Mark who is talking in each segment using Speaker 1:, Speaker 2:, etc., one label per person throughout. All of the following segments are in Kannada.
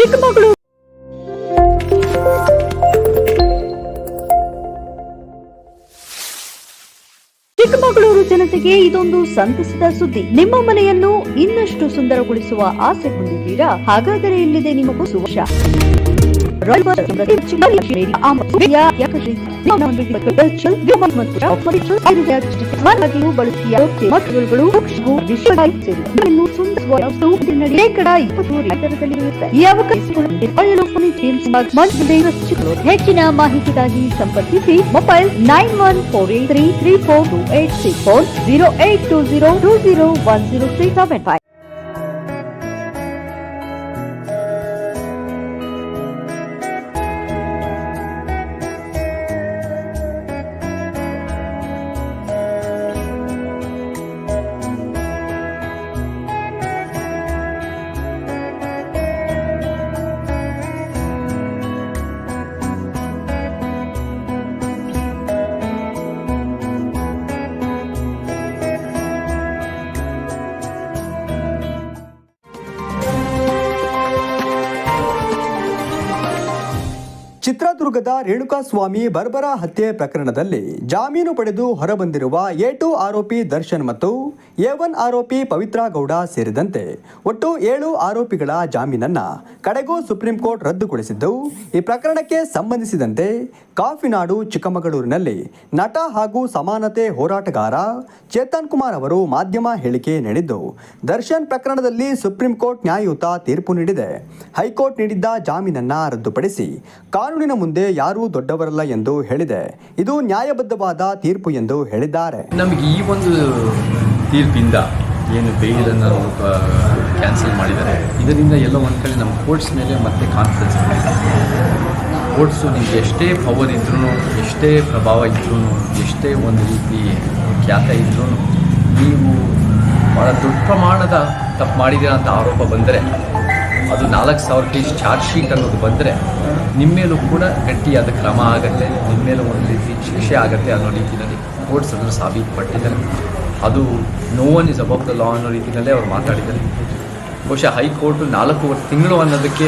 Speaker 1: ಚಿಕ್ಕಮಗಳೂರು ಚಿಕ್ಕಮಗಳೂರು ಜನತೆಗೆ ಇದೊಂದು ಸಂತಸದ ಸುದ್ದಿ. ನಿಮ್ಮ ಮನೆಯನ್ನು ಇನ್ನಷ್ಟು ಸುಂದರಗೊಳಿಸುವ ಆಸೆ ಹೊಂದಿದ್ದೀರಾ? ಹಾಗಾದರೆ ಇಲ್ಲಿದೆ ನಿಮಗೂ ಸುವಶ ಹೆಚ್ಚಿನ ಮಾಹಿತಿಗಾಗಿ ಸಂಪರ್ಕಿಸಿ mobile nine one four eight three three four two eight six four zero eight two zero two zero one zero three seven five
Speaker 2: ಚಿತ್ರದುರ್ಗದ ರೇಣುಕಾಸ್ವಾಮಿ ಬರ್ಬರ ಹತ್ಯೆ ಪ್ರಕರಣದಲ್ಲಿ ಜಾಮೀನು ಪಡೆದು ಹೊರಬಂದಿರುವ ಎ ಟು ಆರೋಪಿ ದರ್ಶನ್ ಮತ್ತು ಎ ಒನ್ ಆರೋಪಿ ಪವಿತ್ರಾ ಗೌಡ ಸೇರಿದಂತೆ ಒಟ್ಟು ಏಳು ಆರೋಪಿಗಳ ಜಾಮೀನನ್ನ ಕಡೆಗೂ ಸುಪ್ರೀಂ ಕೋರ್ಟ್ ರದ್ದುಗೊಳಿಸಿದ್ದು, ಈ ಪ್ರಕರಣಕ್ಕೆ ಸಂಬಂಧಿಸಿದಂತೆ ಕಾಫಿನಾಡು, ಚಿಕ್ಕಮಗಳೂರಿನಲ್ಲಿ ನಟ ಹಾಗೂ ಸಮಾನತೆ ಹೋರಾಟಗಾರ ಚೇತನ್ ಕುಮಾರ್ ಅವರು ಮಾಧ್ಯಮ ಹೇಳಿಕೆ ನೀಡಿದ್ದು, ದರ್ಶನ್ ಪ್ರಕರಣದಲ್ಲಿ ಸುಪ್ರೀಂ ಕೋರ್ಟ್ ನ್ಯಾಯಯುತ ತೀರ್ಪು ನೀಡಿದೆ. ಹೈಕೋರ್ಟ್ ನೀಡಿದ್ದ ಜಾಮೀನನ್ನ ರದ್ದುಪಡಿಸಿ ಕಾನೂನಿನ ಮುಂದೆ ಯಾರೂ ದೊಡ್ಡವರಲ್ಲ ಎಂದು ಹೇಳಿದೆ. ಇದು ನ್ಯಾಯಬದ್ಧವಾದ ತೀರ್ಪು ಎಂದು ಹೇಳಿದ್ದಾರೆ.
Speaker 3: ನಮಗೆ ಈ ಒಂದು ತೀರ್ಪಿಂದ ಏನು ಬೇಯಿಲನ್ನು ಕ್ಯಾನ್ಸಲ್ ಮಾಡಿದ್ದಾರೆ. ಇದರಿಂದ ಎಲ್ಲ ಒಂದು ಕಡೆ ನಮ್ಮ ಕೋರ್ಟ್ಸ್ ಮೇಲೆ ಮತ್ತೆ ಕಾನ್ಫಿಡೆನ್ಸ್ ಕೋರ್ಟ್ಸು ನಿಮ್ಗೆ ಎಷ್ಟೇ ಪವರ್ ಇದ್ರೂ ಎಷ್ಟೇ ಪ್ರಭಾವ ಇದ್ರೂ ಎಷ್ಟೇ ಒಂದು ರೀತಿ ಖ್ಯಾತ ಇದ್ರೂ ನೀವು ಭಾಳ ದೊಡ್ಡ ಪ್ರಮಾಣದ ತಪ್ಪು ಮಾಡಿದೀರ ಅಂತ ಆರೋಪ ಬಂದರೆ, ಅದು ನಾಲ್ಕು ಸಾವಿರ ಚಾರ್ಜ್ ಶೀಟ್ ಅನ್ನೋದು ಬಂದರೆ ನಿಮ್ಮ ಮೇಲೂ ಕೂಡ ಗಟ್ಟಿಯಾದ ಕ್ರಮ ಆಗತ್ತೆ. ನಿಮ್ಮ ಮೇಲೂ ಒಂದು ರೀತಿ ಶಿಕ್ಷೆ ಆಗತ್ತೆ ಅನ್ನೋ ರೀತಿಯಲ್ಲಿ ಕೋರ್ಟ್ಸ್ ಅದನ್ನು ಸಾಬೀತುಪಟ್ಟಿದ್ದಾರೆ. ಅದು no one is above the law ಅನ್ನೋ ರೀತಿಯಲ್ಲೇ ಅವ್ರು ಮಾತಾಡಿದ್ದಾರೆ. ಬಹುಶಃ ಹೈಕೋರ್ಟು ನಾಲ್ಕೂವರೆ ತಿಂಗಳು ಅನ್ನೋದಕ್ಕೆ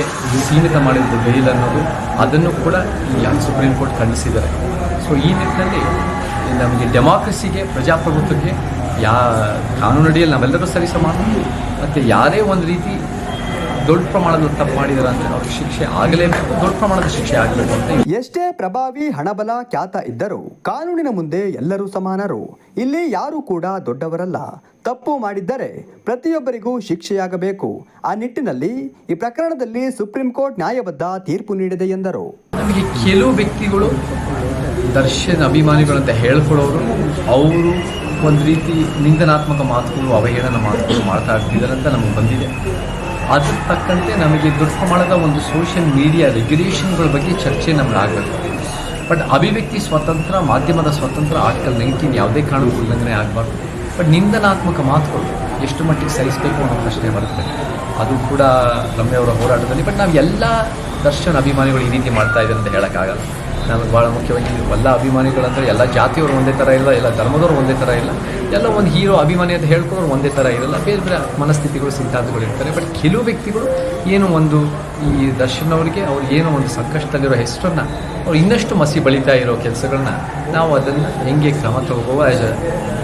Speaker 3: ಸೀಮಿತ ಮಾಡಿದ್ದು ಬೇಲ್ ಅನ್ನೋದು. ಅದನ್ನು ಕೂಡ ಈ ಸುಪ್ರೀಂ ಕೋರ್ಟ್ ಖಂಡಿಸಿದ್ದಾರೆ. ಸೊ ಈ ನಿಟ್ಟಿನಲ್ಲಿ ನಮಗೆ ಡೆಮಾಕ್ರಸಿಗೆ ಪ್ರಜಾಪ್ರಭುತ್ವಕ್ಕೆ ಯಾ ಕಾನೂನಡಿಯಲ್ಲಿ ನಾವೆಲ್ಲರೂ ಸರಿಸಮಾನ ಮತ್ತು ಯಾರೇ ಒಂದು ರೀತಿ ದೊಡ್ಡ ಪ್ರಮಾಣದ ತಪ್ಪು ಮಾಡಿದಾರೆ ಅಂದರೆ ಅವ್ರಿಗೆ ಶಿಕ್ಷೆ ಆಗಲೇಬೇಕು. ದೊಡ್ಡ ಪ್ರಮಾಣದ ಶಿಕ್ಷೆ ಆಗಬೇಕು ಅಂತ
Speaker 2: ಎಷ್ಟೇ ಪ್ರಭಾವಿ ಹಣಬಲ ಖ್ಯಾತ ಇದ್ದರೂ ಕಾನೂನಿನ ಮುಂದೆ ಎಲ್ಲರೂ ಸಮಾನರು. ಇಲ್ಲಿ ಯಾರೂ ಕೂಡ ದೊಡ್ಡವರಲ್ಲ. ತಪ್ಪು ಮಾಡಿದ್ದರೆ ಪ್ರತಿಯೊಬ್ಬರಿಗೂ ಶಿಕ್ಷೆಯಾಗಬೇಕು. ಆ ನಿಟ್ಟಿನಲ್ಲಿ ಈ ಪ್ರಕರಣದಲ್ಲಿ ಸುಪ್ರೀಂ ಕೋರ್ಟ್ ನ್ಯಾಯಬದ್ಧ ತೀರ್ಪು ನೀಡಿದೆ ಎಂದರು.
Speaker 3: ನಮಗೆ ಕೆಲವು ವ್ಯಕ್ತಿಗಳು ದರ್ಶನ್ ಅಭಿಮಾನಿಗಳು ಅಂತ ಹೇಳ್ಕೊಳ್ಳೋರು ಅವರು ಒಂದು ರೀತಿ ನಿಂದನಾತ್ಮಕ ಮಾತುಗಳು ಅವಹೇಳನ ಮಾತುಗಳು ಮಾಡ್ತಾ ಇರ್ತಿದ್ದಾರೆ ಅಂತ ನಮಗೆ ಬಂದಿದೆ. ಅದ್ರ ತಕ್ಕಂತೆ ನಮಗೆ ದೊಡ್ಡ ಪ್ರಮಾಣದ ಒಂದು ಸೋಷಿಯಲ್ ಮೀಡಿಯಾ ರೆಗ್ಯುಲೇಷನ್ಗಳ ಬಗ್ಗೆ ಚರ್ಚೆ ನಮ್ಗೆ ಆಗಬೇಕು. ಬಟ್ ಅಭಿವ್ಯಕ್ತಿ ಸ್ವಾತಂತ್ರ್ಯ ಮಾಧ್ಯಮದ ಸ್ವಾತಂತ್ರ್ಯ ಆರ್ಟಿಕಲ್ ನೈನ್ಟೀನ್ ಯಾವುದೇ ಕಾರಣಕ್ಕೂ ಉಲ್ಲಂಘನೆ ಆಗಬಾರ್ದು. ಬಟ್ ನಿಂದನಾತ್ಮಕ ಮಾತುಗಳು ಎಷ್ಟು ಮಟ್ಟಿಗೆ ಸಹಿಸಬೇಕು ಅನ್ನೋ ಪ್ರಶ್ನೆ ಬರುತ್ತೆ. ಅದು ಕೂಡ ರಮ್ಯ ಅವರ ಹೋರಾಟದಲ್ಲಿ. ಬಟ್ ನಾವು ಎಲ್ಲ ದರ್ಶನ ಅಭಿಮಾನಿಗಳು ಈ ರೀತಿ ಮಾಡ್ತಾ ಇದ್ದಾರೆ ಅಂತ ಹೇಳೋಕ್ಕಾಗಲ್ಲ. ನಮಗೆ ಭಾಳ ಮುಖ್ಯವಾಗಿ ಎಲ್ಲ ಅಭಿಮಾನಿಗಳಂದ್ರೆ ಎಲ್ಲ ಜಾತಿಯವರು ಒಂದೇ ಥರ ಇಲ್ಲ, ಎಲ್ಲ ಧರ್ಮದವರು ಒಂದೇ ಥರ ಇಲ್ಲ. ಎಲ್ಲ ಒಂದು ಹೀರೋ, ಅಭಿಮಾನಿ ಅಂತ ಹೇಳ್ಕೊಂಡ್ರು ಒಂದೇ ಥರ ಇರಲ್ಲ. ಬೇರೆ ಬೇರೆ ಮನಸ್ಥಿತಿಗಳು, ಸಿದ್ಧಾಂತಗಳು ಇರ್ತಾರೆ. ಬಟ್ ಕೆಲವು ವ್ಯಕ್ತಿಗಳು ಏನು ಒಂದು ಈ ದರ್ಶನ್ ಅವರಿಗೆ ಅವ್ರು ಏನೋ ಒಂದು ಸಂಕಷ್ಟದಲ್ಲಿರೋ ಹೆಸರನ್ನು ಅವ್ರು ಇನ್ನಷ್ಟು ಮಸಿ ಬಳಿತಾ ಇರೋ ಕೆಲಸಗಳನ್ನ ನಾವು ಅದನ್ನು ಹೆಂಗೆ ಕ್ರಮ ತಗೋಬೋ ಆ್ಯಸ್ ಅ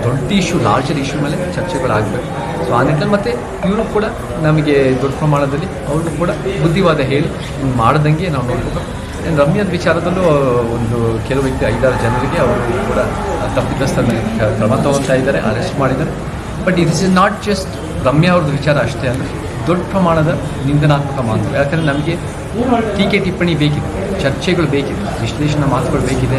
Speaker 3: ದೊಡ್ಡ ಇಶ್ಯೂ ಲಾರ್ಜರ್ ಇಶ್ಯೂ ಮೇಲೆ ಚರ್ಚೆಗಳಾಗಬೇಕು. ಸೊ ಆ ನಿಟ್ಟಿನಲ್ಲಿ ಮತ್ತು ಇವರು ಕೂಡ ನಮಗೆ ದೊಡ್ಡ ಪ್ರಮಾಣದಲ್ಲಿ ಅವರು ಕೂಡ ಬುದ್ಧಿವಾದ ಹೇಳಿ ಮಾಡ್ದಂಗೆ ನಾವು ಆ್ಯಂಡ್ ರಮ್ಯದ ವಿಚಾರದಲ್ಲೂ ಒಂದು ಕೆಲವು ವ್ಯಕ್ತಿ, ಐದಾರು ಜನರಿಗೆ ಅವರು ಕೂಡ ತಪ್ಪಿತಸ್ಥರ ಮೇಲೆ ಕ್ರಮ ತಗೊಳ್ತಾ ಇದ್ದಾರೆ ಅರೆಸ್ಟ್ ಮಾಡಿದ್ದಾರೆ. But it is not just Ramya ಅವ್ರದ್ದು ವಿಚಾರ ಅಷ್ಟೇ ಅಲ್ಲ, ದೊಡ್ಡ ಪ್ರಮಾಣದ ನಿಂದನಾತ್ಮಕ ಮಾತು ಯಾಕಂದರೆ ನಮಗೆ ಟೀಕೆ ಟಿಪ್ಪಣಿ ಬೇಕಿದೆ, ಚರ್ಚೆಗಳು ಬೇಕಿದೆ, ವಿಶ್ಲೇಷಣಾ ಮಾತುಗಳು ಬೇಕಿದೆ,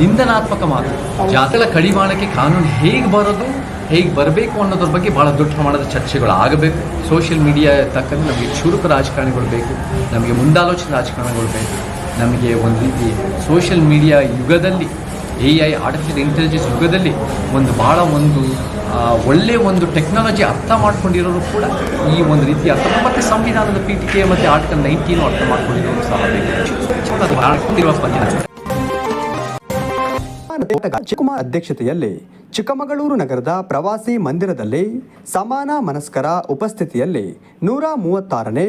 Speaker 3: ನಿಂದನಾತ್ಮಕ ಮಾತು ಜಾತಳ ಕಡಿವಾಣಕ್ಕೆ ಕಾನೂನು ಹೇಗೆ ಬರೋದು, ಹೇಗೆ ಬರಬೇಕು ಅನ್ನೋದ್ರ ಬಗ್ಗೆ ಭಾಳ ದೊಡ್ಡ ಪ್ರಮಾಣದ ಚರ್ಚೆಗಳು ಆಗಬೇಕು. ಸೋಷಿಯಲ್ ಮೀಡಿಯಾ ತಕ್ಕಂತೆ ನಮಗೆ ಚುರುಕು ರಾಜಕಾರಣಿಗಳು ಬೇಕು, ನಮಗೆ ಮುಂದಾಲೋಚನೆ ರಾಜಕಾರಣಗಳು ಬೇಕು. ನಮಗೆ ಒಂದು ರೀತಿ ಸೋಷಿಯಲ್ ಮೀಡಿಯಾ ಯುಗದಲ್ಲಿ ಎ ಐ ಆರ್ಟಿಫಿಷಿಯಲ್ ಇಂಟೆಲಿಜೆನ್ಸ್ ಯುಗದಲ್ಲಿ ಒಂದು ಭಾಳ ಒಂದು ಒಳ್ಳೆಯ ಒಳ್ಳೆ ಒಂದು ಟೆಕ್ನಾಲಜಿ ಅರ್ಥ ಮಾಡ್ಕೊಂಡಿರೋರು ಕೂಡ ಈ ಒಂದು ರೀತಿ ಅರ್ಥ ಮತ್ತು ಸಂವಿಧಾನದ ಪೀಠಿಕೆ ಮತ್ತು ಆರ್ಟಿಕಲ್ ನೈನ್ಟೀನು ಅರ್ಥ ಮಾಡ್ಕೊಂಡಿರೋರು ಸಹ ಬೇಕು
Speaker 2: ಶಿವಕುಮಾರ್ ಅಧ್ಯಕ್ಷತೆಯಲ್ಲಿ ಚಿಕ್ಕಮಗಳೂರು ನಗರದ ಪ್ರವಾಸಿ ಮಂದಿರದಲ್ಲಿ ಸಮಾನ ಮನಸ್ಕರ ಉಪಸ್ಥಿತಿಯಲ್ಲಿ ನೂರ ಮೂವತ್ತಾರನೇ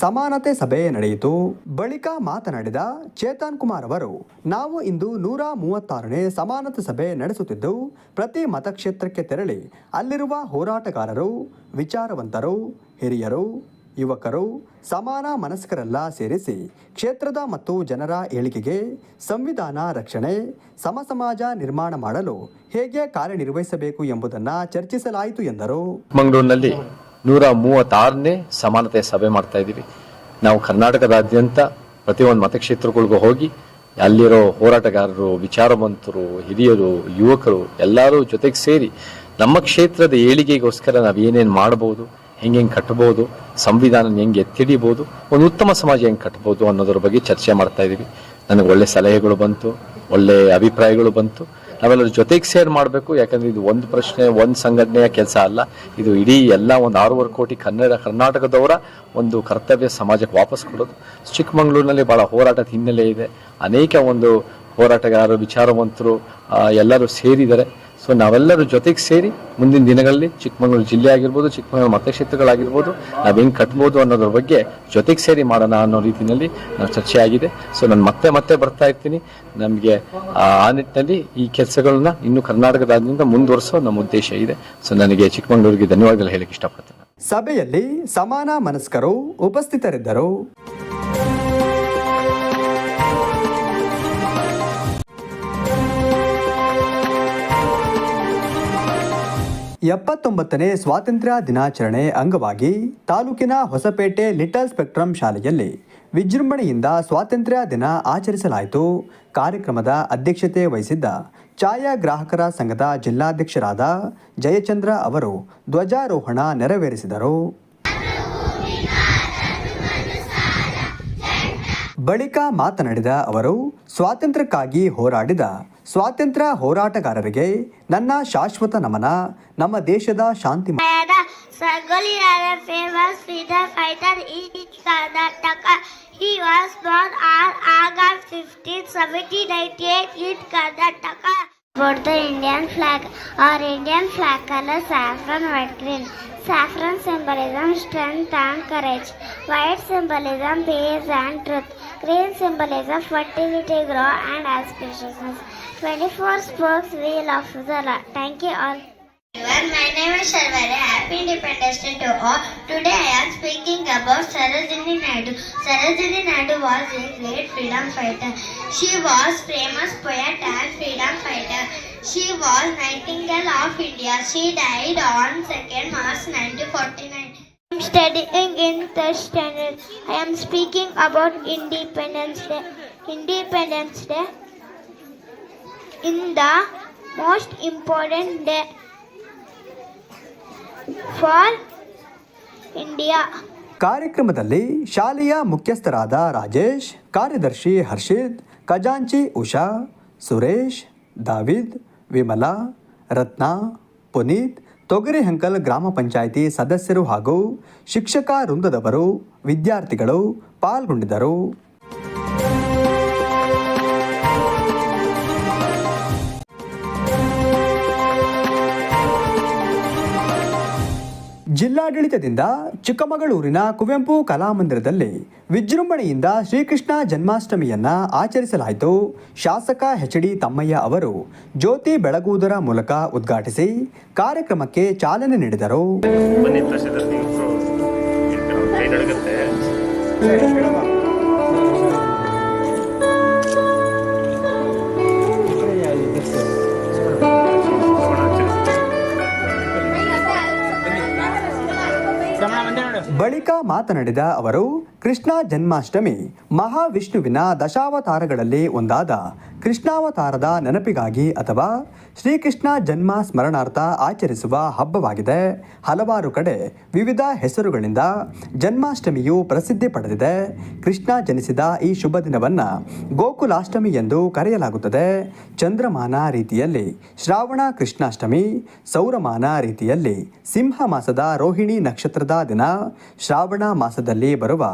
Speaker 2: ಸಮಾನತೆ ಸಭೆ ನಡೆಯಿತು. ಬಳಿಕ ಮಾತನಾಡಿದ ಚೇತನ್ ಕುಮಾರ್ ಅವರು, ನಾವು ಇಂದು ನೂರ ಮೂವತ್ತಾರನೇ ಸಮಾನತೆ ಸಭೆ ನಡೆಸುತ್ತಿದ್ದು, ಪ್ರತಿ ಮತಕ್ಷೇತ್ರಕ್ಕೆ ತೆರಳಿ ಅಲ್ಲಿರುವ ಹೋರಾಟಗಾರರು, ವಿಚಾರವಂತರು, ಹಿರಿಯರು ಯುವಕರು ಸಮಾನ ಮನಸ್ಕರೆಲ್ಲ ಸೇರಿಸಿ ಕ್ಷೇತ್ರದ ಮತ್ತು ಜನರ ಏಳಿಗೆಗೆ ಸಂವಿಧಾನ ರಕ್ಷಣೆ, ಸಮಸಮಾಜ ನಿರ್ಮಾಣ ಮಾಡಲು ಹೇಗೆ ಕಾರ್ಯನಿರ್ವಹಿಸಬೇಕು ಎಂಬುದನ್ನು ಚರ್ಚಿಸಲಾಯಿತು ಎಂದರು.
Speaker 4: ಮಂಗಳೂರಿನಲ್ಲಿ ನೂರ ಮೂವತ್ತಾರನೇ ಸಮಾನತೆ ಸಭೆ ಮಾಡ್ತಾ ಇದ್ದೀವಿ. ನಾವು ಕರ್ನಾಟಕದಾದ್ಯಂತ ಪ್ರತಿಯೊಂದು ಮತಕ್ಷೇತ್ರಗಳಿಗೂ ಹೋಗಿ ಅಲ್ಲಿರೋ ಹೋರಾಟಗಾರರು, ವಿಚಾರವಂತರು, ಹಿರಿಯರು, ಯುವಕರು ಎಲ್ಲರೂ ಜೊತೆಗೆ ಸೇರಿ ನಮ್ಮ ಕ್ಷೇತ್ರದ ಏಳಿಗೆಗೋಸ್ಕರ ನಾವು ಏನೇನು ಮಾಡಬಹುದು ಹೆಂಗೆ ಹೆಂಗೆ ಕಟ್ಟಬಹುದು ಸಂವಿಧಾನ ಹೆಂಗೆ ಎತ್ತಿಡಿಬಹುದು ಒಂದು ಉತ್ತಮ ಸಮಾಜ ಹೆಂಗೆ ಕಟ್ಟಬಹುದು ಅನ್ನೋದ್ರ ಬಗ್ಗೆ ಚರ್ಚೆ ಮಾಡ್ತಾ ಇದ್ದೀವಿ ನನಗೆ ಒಳ್ಳೆ ಸಲಹೆಗಳು ಬಂತು, ಒಳ್ಳೆ ಅಭಿಪ್ರಾಯಗಳು ಬಂತು. ನಾವೆಲ್ಲರ ಜೊತೆಗೆ ಸೇರ್ ಮಾಡಬೇಕು, ಯಾಕಂದ್ರೆ ಇದು ಒಂದು ಪ್ರಶ್ನೆ, ಒಂದು ಸಂಘಟನೆಯ ಕೆಲಸ ಅಲ್ಲ. ಇದು ಇಡೀ ಎಲ್ಲ ಒಂದು ಆರೂವರೆ ಕೋಟಿ ಕನ್ನಡ, ಕರ್ನಾಟಕದವರ ಒಂದು ಕರ್ತವ್ಯ ಸಮಾಜಕ್ಕೆ ವಾಪಸ್ ಕೊಡೋದು. ಚಿಕ್ಕಮಗಳೂರಿನಲ್ಲಿ ಬಹಳ ಹೋರಾಟದ ಹಿನ್ನೆಲೆ ಇದೆ. ಅನೇಕ ಒಂದು ಹೋರಾಟಗಾರರು, ವಿಚಾರವಂತರು ಎಲ್ಲರೂ ಸೇರಿದ್ದಾರೆ. ಸೊ ನಾವೆಲ್ಲರೂ ಜೊತೆಗೆ ಸೇರಿ ಮುಂದಿನ ದಿನಗಳಲ್ಲಿ ಚಿಕ್ಕಮಗಳೂರು ಜಿಲ್ಲೆ ಆಗಿರ್ಬೋದು, ಚಿಕ್ಕಮಗಳೂರು ಮತಕ್ಷೇತ್ರಗಳಾಗಿರ್ಬೋದು, ನಾವು ಹೆಂಗೆ ಕಟ್ಬೋದು ಅನ್ನೋದ್ರ ಬಗ್ಗೆ ಜೊತೆಗೆ ಸೇರಿ ಮಾಡೋಣ ಅನ್ನೋ ರೀತಿಯಲ್ಲಿ ನಾವು ಚರ್ಚೆ ಆಗಿದೆ. ಸೊ ನಾನು ಮತ್ತೆ ಮತ್ತೆ ಬರ್ತಾ ಇರ್ತೀನಿ. ನಮಗೆ, ಆ ನಿಟ್ಟಿನಲ್ಲಿ ಈ ಕೆಲಸಗಳನ್ನ ಇನ್ನು ಕರ್ನಾಟಕದಾದ್ಯಂತ ಮುಂದುವರಿಸೋ ನಮ್ಮ ಉದ್ದೇಶ ಇದೆ. ಸೊ ನನಗೆ ಚಿಕ್ಕಮಗಳೂರಿಗೆ ಧನ್ಯವಾದಗಳು ಹೇಳಕ್ಕೆ ಇಷ್ಟಪಡ್ತೇನೆ.
Speaker 2: ಸಭೆಯಲ್ಲಿ ಸಮಾನ ಮನಸ್ಕರು, ಉಪಸ್ಥಿತರಿದ್ದರು. ಎಪ್ಪತ್ತೊಂಬತ್ತನೇ ಸ್ವಾತಂತ್ರ್ಯ ದಿನಾಚರಣೆ ಅಂಗವಾಗಿ ತಾಲೂಕಿನ ಹೊಸಪೇಟೆ ಲಿಟಲ್ ಸ್ಪೆಕ್ಟ್ರಮ್ ಶಾಲೆಯಲ್ಲಿ ವಿಜೃಂಭಣೆಯಿಂದ ಸ್ವಾತಂತ್ರ್ಯ ದಿನ ಆಚರಿಸಲಾಯಿತು. ಕಾರ್ಯಕ್ರಮದ ಅಧ್ಯಕ್ಷತೆ ವಹಿಸಿದ್ದ ಛಾಯಾಗ್ರಾಹಕರ ಸಂಘದ ಜಿಲ್ಲಾಧ್ಯಕ್ಷರಾದ ಜಯಚಂದ್ರ ಅವರು ಧ್ವಜಾರೋಹಣ ನೆರವೇರಿಸಿದರು. ಬಳಿಕ ಮಾತನಾಡಿದ ಅವರು, ಸ್ವಾತಂತ್ರ್ಯಕ್ಕಾಗಿ ಹೋರಾಡಿದ ಸ್ವಾತಂತ್ರ್ಯ ಹೋರಾಟಗಾರರಿಗೆ ನನ್ನ ಶಾಶ್ವತ ನಮನ, ನಮ್ಮ ದೇಶದ ಶಾಂತಿಯಾದ
Speaker 5: ಫ್ಯಾಬರಿ ಆಡ ಫೇಮಸ್ ಫೈಟರ್ ಇ ಇಟ್ ಕಾರ್ಜ ಟಕಾ E was flag or August fifteen seventy ninety eight it ಕಾಜಾಡ್ ಟಕಾ ವರ್ತ Indian flag or Indian flag ಅಲ್ಲರ್ saffron ವೈಟ್ಲಿನ್ ಸ್ಯಾಫ್ರನ್ ಸೆಂಬಲಿಸಮ್ ಸ್ಟ್ರೆಂಡ್ ಟ್ಯಾಮ್ courage white symbolism ಭೇಜ್ and truth Green symbolism fertility, growth and auspiciousness. 24 spokes wheel of the. Thank you all. My name is Sharvare. Happy Independence Day to all. Today I am speaking about Sarojini Naidu. Sarojini Naidu was a great freedom fighter. She was famous poet and freedom fighter. She was Nightingale of India. She died on 2nd March 1949. I am studying in third standard. I am speaking about Independence Day. Independence Day in the most important day for India.
Speaker 2: ಕಾರ್ಯಕ್ರಮದಲ್ಲಿ ಶಾಲೆಯ ಮುಖ್ಯಸ್ಥರಾದ ರಾಜೇಶ್ ಕಾರ್ಯದರ್ಶಿ ಹರ್ಷಿತ್ ಖಜಾಂಚಿ ಉಷಾ ಸುರೇಶ್ ದಾವಿದ್ ವಿಮಲಾ ರತ್ನ ಪುನೀತ್ ತೊಗರಿಹಂಕಲ್ ಗ್ರಾಮ ಪಂಚಾಯಿತಿ ಸದಸ್ಯರು ಹಾಗೂ ಶಿಕ್ಷಕ ವೃಂದದವರು ವಿದ್ಯಾರ್ಥಿಗಳು ಪಾಲ್ಗೊಂಡಿದ್ದರು. ಜಿಲ್ಲಾಡಳಿತದಿಂದ ಚಿಕ್ಕಮಗಳೂರಿನ ಕುವೆಂಪು ಕಲಾಮಂದಿರದಲ್ಲಿ ವಿಜೃಂಭಣೆಯಿಂದ ಶ್ರೀಕೃಷ್ಣ ಜನ್ಮಾಷ್ಟಮಿಯನ್ನ ಆಚರಿಸಲಾಯಿತು. ಶಾಸಕ ಎಚ್ ಡಿ ತಮ್ಮಯ್ಯ ಅವರು ಜ್ಯೋತಿ ಬೆಳಗುವುದರ ಮೂಲಕ ಉದ್ಘಾಟಿಸಿ ಕಾರ್ಯಕ್ರಮಕ್ಕೆ ಚಾಲನೆ ನೀಡಿದರು. ಬಳಿಕ ಮಾತನಾಡಿದ ಅವರು ಕೃಷ್ಣ ಜನ್ಮಾಷ್ಟಮಿ ಮಹಾವಿಷ್ಣುವಿನ ದಶಾವತಾರಗಳಲ್ಲಿ ಒಂದಾದ ಕೃಷ್ಣಾವತಾರದ ನೆನಪಿಗಾಗಿ ಅಥವಾ ಶ್ರೀಕೃಷ್ಣ ಜನ್ಮ ಸ್ಮರಣಾರ್ಥ ಆಚರಿಸುವ ಹಬ್ಬವಾಗಿದೆ. ಹಲವಾರು ಕಡೆ ವಿವಿಧ ಹೆಸರುಗಳಿಂದ ಜನ್ಮಾಷ್ಟಮಿಯು ಪ್ರಸಿದ್ಧಿ ಪಡೆದಿದೆ. ಕೃಷ್ಣ ಜನಿಸಿದ ಈ ಶುಭ ದಿನವನ್ನು ಗೋಕುಲಾಷ್ಟಮಿ ಎಂದು ಕರೆಯಲಾಗುತ್ತದೆ. ಚಂದ್ರಮಾನ ರೀತಿಯಲ್ಲಿ ಶ್ರಾವಣ ಕೃಷ್ಣಾಷ್ಟಮಿ, ಸೌರಮಾನ ರೀತಿಯಲ್ಲಿ ಸಿಂಹ ಮಾಸದ ರೋಹಿಣಿ ನಕ್ಷತ್ರದ ದಿನ, ಶ್ರಾವಣ ಮಾಸದಲ್ಲಿ ಬರುವ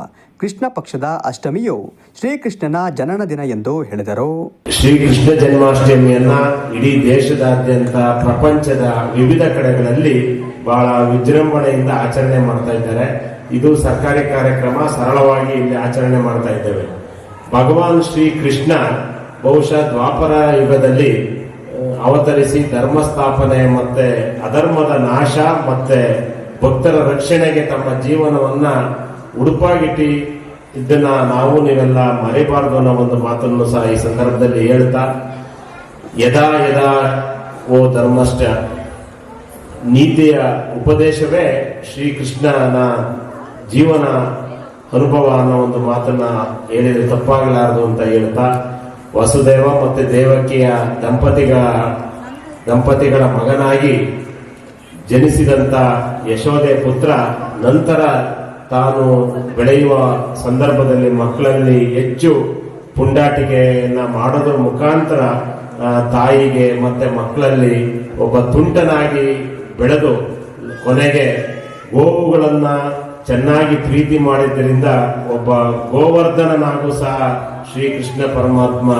Speaker 2: ಕೃಷ್ಣ ಪಕ್ಷದ ಅಷ್ಟಮಿಯು ಶ್ರೀಕೃಷ್ಣನ ಜನನ ದಿನ ಎಂದು ಹೇಳಿದರು.
Speaker 6: ಶ್ರೀಕೃಷ್ಣ ಜನ್ಮಾಷ್ಟಮಿಯನ್ನ ಇಡೀ ದೇಶದಾದ್ಯಂತ ಪ್ರಪಂಚದ ವಿವಿಧ ಕಡೆಗಳಲ್ಲಿ ಬಹಳ ವಿಜೃಂಭಣೆಯಿಂದ ಆಚರಣೆ ಮಾಡ್ತಾ ಇದ್ದಾರೆ. ಇದು ಸರ್ಕಾರಿ ಕಾರ್ಯಕ್ರಮ, ಸರಳವಾಗಿ ಇಲ್ಲಿ ಆಚರಣೆ ಮಾಡ್ತಾ ಇದ್ದೇವೆ. ಭಗವಾನ್ ಶ್ರೀ ಕೃಷ್ಣ ಬಹುಶಃ ದ್ವಾಪರ ಯುಗದಲ್ಲಿ ಅವತರಿಸಿ ಧರ್ಮ ಸ್ಥಾಪನೆ ಮತ್ತೆ ಅಧರ್ಮದ ನಾಶ ಮತ್ತೆ ಭಕ್ತರ ರಕ್ಷಣೆಗೆ ತಮ್ಮ ಜೀವನವನ್ನ ಉಡುಪಾಗಿಟ್ಟಿ ಇದನ್ನ ನಾವು ನೀವೆಲ್ಲ ಮರೆಯಬಾರದು ಅನ್ನೋ ಒಂದು ಮಾತನ್ನು ಸಹ ಈ ಸಂದರ್ಭದಲ್ಲಿ ಹೇಳ್ತಾ, ಯದಾ ಯದಾ ಓ ಧರ್ಮಷ್ಟ ನೀತಿಯ ಉಪದೇಶವೇ ಶ್ರೀಕೃಷ್ಣನ ಜೀವನ ಅನುಭವ ಅನ್ನೋ ಒಂದು ಮಾತನ್ನ ಹೇಳಿದ್ರೆ ತಪ್ಪಾಗಲಾರದು ಅಂತ ಹೇಳ್ತಾ, ವಸುದೇವ ಮತ್ತೆ ದೇವಕಿಯ ದಂಪತಿಗಳ ದಂಪತಿಗಳ ಮಗನಾಗಿ ಜನಿಸಿದಂತ ಯಶೋದೆ ಪುತ್ರ ನಂತರ ತಾನು ಬೆಳೆಯುವ ಸಂದರ್ಭದಲ್ಲಿ ಮಕ್ಕಳಲ್ಲಿ ಹೆಚ್ಚು ಪುಂಡಾಟಿಕೆಯನ್ನ ಮಾಡೋದ್ರ ಮುಖಾಂತರ ತಾಯಿಗೆ ಮತ್ತೆ ಮಕ್ಕಳಲ್ಲಿ ಒಬ್ಬ ತುಂಟನಾಗಿ ಬೆಳೆದು ಕೊನೆಗೆ ಗೋವುಗಳನ್ನ ಚೆನ್ನಾಗಿ ಪ್ರೀತಿ ಮಾಡಿದ್ದರಿಂದ ಒಬ್ಬ ಗೋವರ್ಧನನಾಗೂ ಸಹ ಶ್ರೀಕೃಷ್ಣ ಪರಮಾತ್ಮ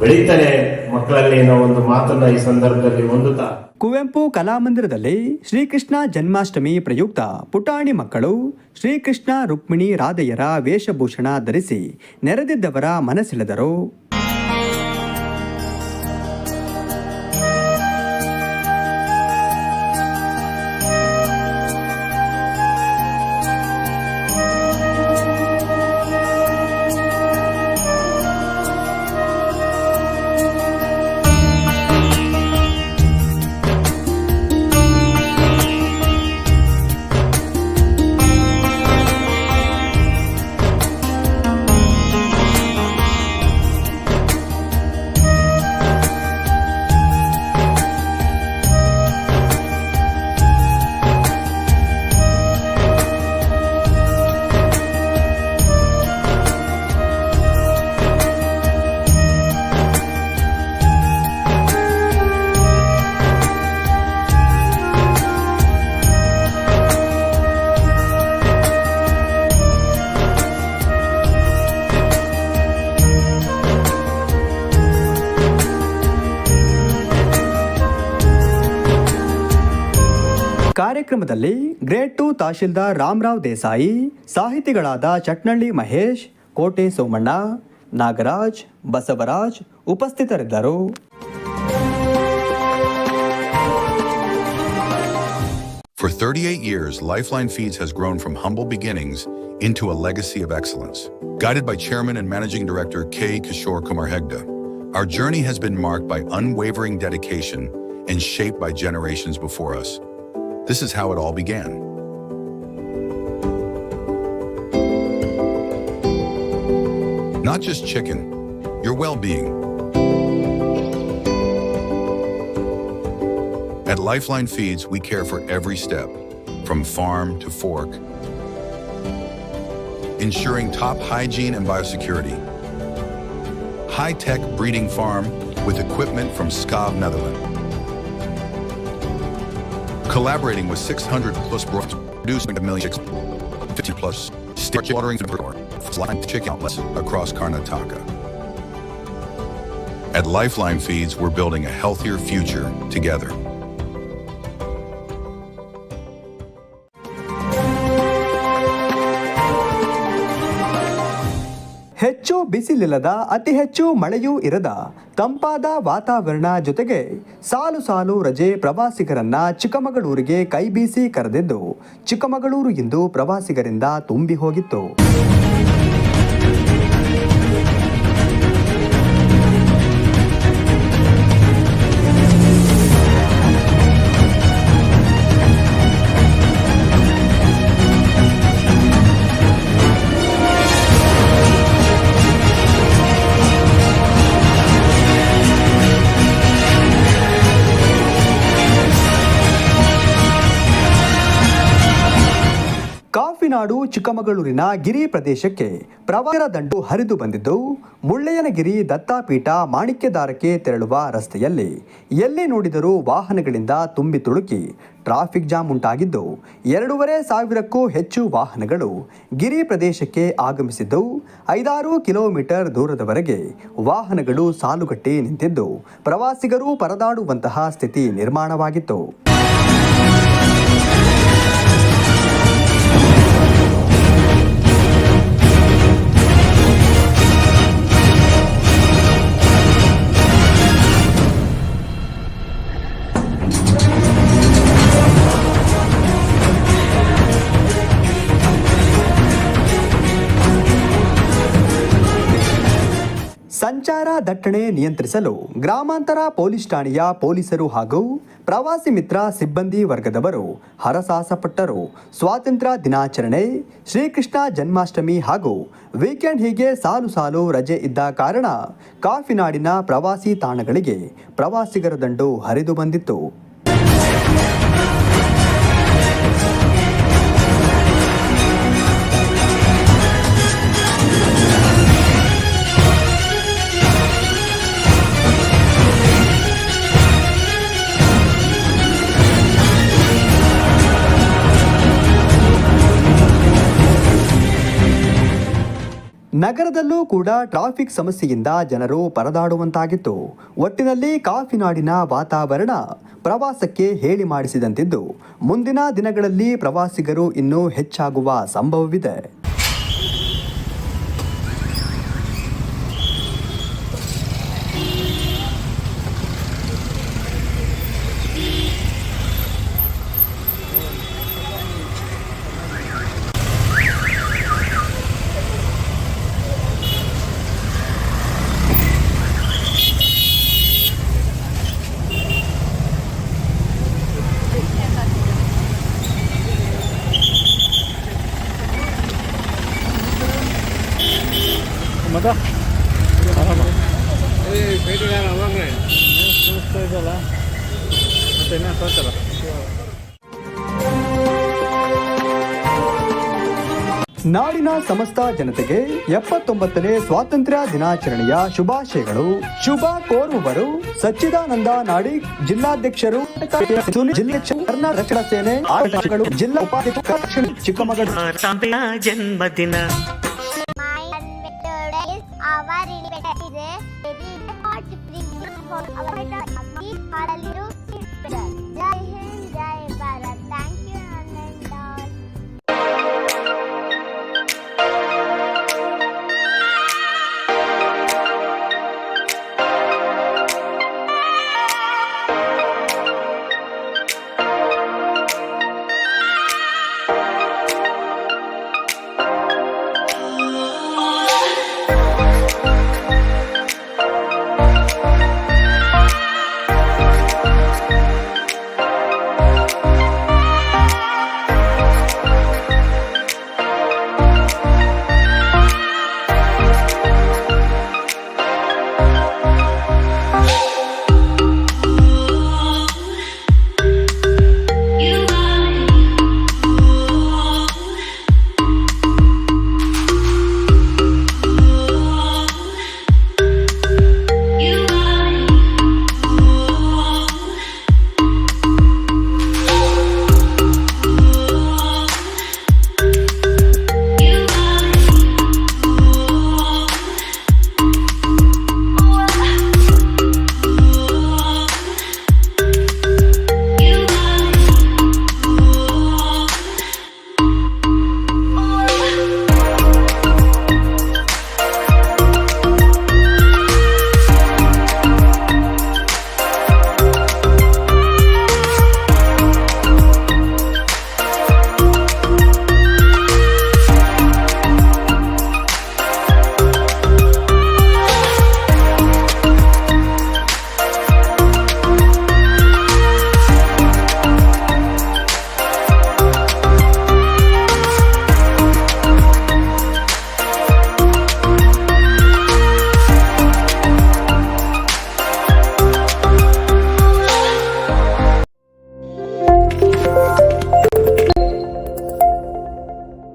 Speaker 6: ಬೆಳೀತಾನೆ ಮಕ್ಕಳಲ್ಲಿ ಏನೋ ಒಂದು ಮಾತನ್ನ ಈ ಸಂದರ್ಭದಲ್ಲಿ ಹೊಂದುತ್ತಾ.
Speaker 2: ಕುವೆಂಪು ಕಲಾಮಂದಿರದಲ್ಲಿ ಶ್ರೀಕೃಷ್ಣ ಜನ್ಮಾಷ್ಟಮಿ ಪ್ರಯುಕ್ತ ಪುಟಾಣಿ ಮಕ್ಕಳು ಶ್ರೀಕೃಷ್ಣ ರುಕ್ಮಿಣಿ ರಾಧೆಯರ ವೇಷಭೂಷಣ ಧರಿಸಿ ನೆರೆದಿದ್ದವರ ಮನಸೆಳೆದರು ಕಾರ್ಯಕ್ರಮದಲ್ಲಿ ಗ್ರೇಟ್ ಟು ತಹಶೀಲ್ದಾರ್ ರಾಮರಾವ್ ದೇಸಾಯಿ ಸಾಹಿತಿಗಳಾದ ಚಟ್ನಳ್ಳಿ ಮಹೇಶ್ ಕೋಟೆ ಸೋಮಣ್ಣ ನಾಗರಾಜ್ ಬಸವರಾಜ್ ಉಪಸ್ಥಿತರಿದ್ದರು
Speaker 7: For 38 years, Lifeline Feeds has grown from humble beginnings into a legacy of excellence. Guided by Chairman and Managing Director K. Kishore Kumar Hegde, our journey has been marked by unwavering dedication and shaped by generations before us. This is how it all began. Not just chicken, your well being. At Lifeline Feeds, we care for every step, from farm to fork, ensuring top hygiene and biosecurity. High tech breeding farm with equipment from Skav, Netherlands. Collaborating with 600 plus brothers, producing a million chicks, 50 plus stitch watering flying chicken outlets across Karnataka. At Lifeline Feeds, we're building a healthier future together.
Speaker 2: ಬಿಸಿಲಿಲ್ಲದ, ಅತಿ ಹೆಚ್ಚು ಮಳೆಯೂ ಇರದ, ತಂಪಾದ ವಾತಾವರಣ ಜೊತೆಗೆ ಸಾಲು ಸಾಲು ರಜೆ ಪ್ರವಾಸಿಗರನ್ನ ಚಿಕ್ಕಮಗಳೂರಿಗೆ ಕೈಬೀಸಿ ಕರೆದಿದ್ದು, ಚಿಕ್ಕಮಗಳೂರು ಇಂದು ಪ್ರವಾಸಿಗರಿಂದ ತುಂಬಿ ಹೋಗಿತ್ತು. ಕಾಫಿನಾಡು ಚಿಕ್ಕಮಗಳೂರಿನ ಗಿರಿ ಪ್ರದೇಶಕ್ಕೆ ಪ್ರವಾಹರ ದಂಡು ಹರಿದು ಬಂದಿದ್ದು, ಮುಳ್ಳಯ್ಯನಗಿರಿ ದತ್ತಾಪೀಠ ಮಾಣಿಕ್ಯದಾರಕ್ಕೆ ತೆರಳುವ ರಸ್ತೆಯಲ್ಲಿ ಎಲ್ಲಿ ನೋಡಿದರೂ ವಾಹನಗಳಿಂದ ತುಂಬಿ ತುಳುಕಿ ಟ್ರಾಫಿಕ್ ಜಾಮ್ ಉಂಟಾಗಿದ್ದು, ಎರಡೂವರೆ ಸಾವಿರಕ್ಕೂ ಹೆಚ್ಚು ವಾಹನಗಳು ಗಿರಿ ಪ್ರದೇಶಕ್ಕೆ ಆಗಮಿಸಿದ್ದು, ಐದಾರು ಕಿಲೋಮೀಟರ್ ದೂರದವರೆಗೆ ವಾಹನಗಳು ಸಾಲುಗಟ್ಟಿ ನಿಂತಿದ್ದು, ಪ್ರವಾಸಿಗರು ಪರದಾಡುವಂತಹ ಸ್ಥಿತಿ ನಿರ್ಮಾಣವಾಗಿತ್ತು. ಸಂಚಾರ ದಟ್ಟಣೆ ನಿಯಂತ್ರಿಸಲು ಗ್ರಾಮಾಂತರ ಪೊಲೀಸ್ ಠಾಣೆಯ ಪೊಲೀಸರು ಹಾಗೂ ಪ್ರವಾಸಿ ಮಿತ್ರ ಸಿಬ್ಬಂದಿ ವರ್ಗದವರು ಹರಸಾಸಪಟ್ಟರು. ಸ್ವಾತಂತ್ರ್ಯ ದಿನಾಚರಣೆ, ಶ್ರೀಕೃಷ್ಣ ಜನ್ಮಾಷ್ಟಮಿ ಹಾಗೂ ವೀಕೆಂಡ್ ಹೀಗೆ ಸಾಲು ಸಾಲು ರಜೆ ಇದ್ದ ಕಾರಣ ಕಾಫಿನಾಡಿನ ಪ್ರವಾಸಿ ತಾಣಗಳಿಗೆ ಪ್ರವಾಸಿಗರ ದಂಡು ಹರಿದು ಬಂದಿತ್ತು. ನಗರದಲ್ಲೂ ಕೂಡ ಟ್ರಾಫಿಕ್ ಸಮಸ್ಯೆಯಿಂದ ಜನರು ಪರದಾಡುವಂತಾಗಿತ್ತು. ಒಟ್ಟಿನಲ್ಲಿ ಕಾಫಿನಾಡಿನ ವಾತಾವರಣ ಪ್ರವಾಸಕ್ಕೆ ಹೇಳಿ ಮಾಡಿಸಿದಂತಿದ್ದು. ಮುಂದಿನ ದಿನಗಳಲ್ಲಿ ಪ್ರವಾಸಿಗರು ಇನ್ನೂ ಹೆಚ್ಚಾಗುವ ಸಂಭವವಿದೆ. ಸಮಸ್ತ ಜನತೆಗೆ ಎಪ್ಪತ್ತೊಂಬತ್ತನೇ ಸ್ವಾತಂತ್ರ್ಯ ದಿನಾಚರಣೆಯ ಶುಭಾಶಯಗಳು. ಶುಭ ಕೋರುವವರು ಸಚ್ಚಿದಾನಂದ ನಾಡಿ ಜಿಲ್ಲಾಧ್ಯಕ್ಷರು ಸೇನೆ ಜಿಲ್ಲಾ ಉಪಾಧ್ಯಕ್ಷ ಚಿಕ್ಕಮಗಳೂರು.
Speaker 8: ಜನ್ಮದಿನ.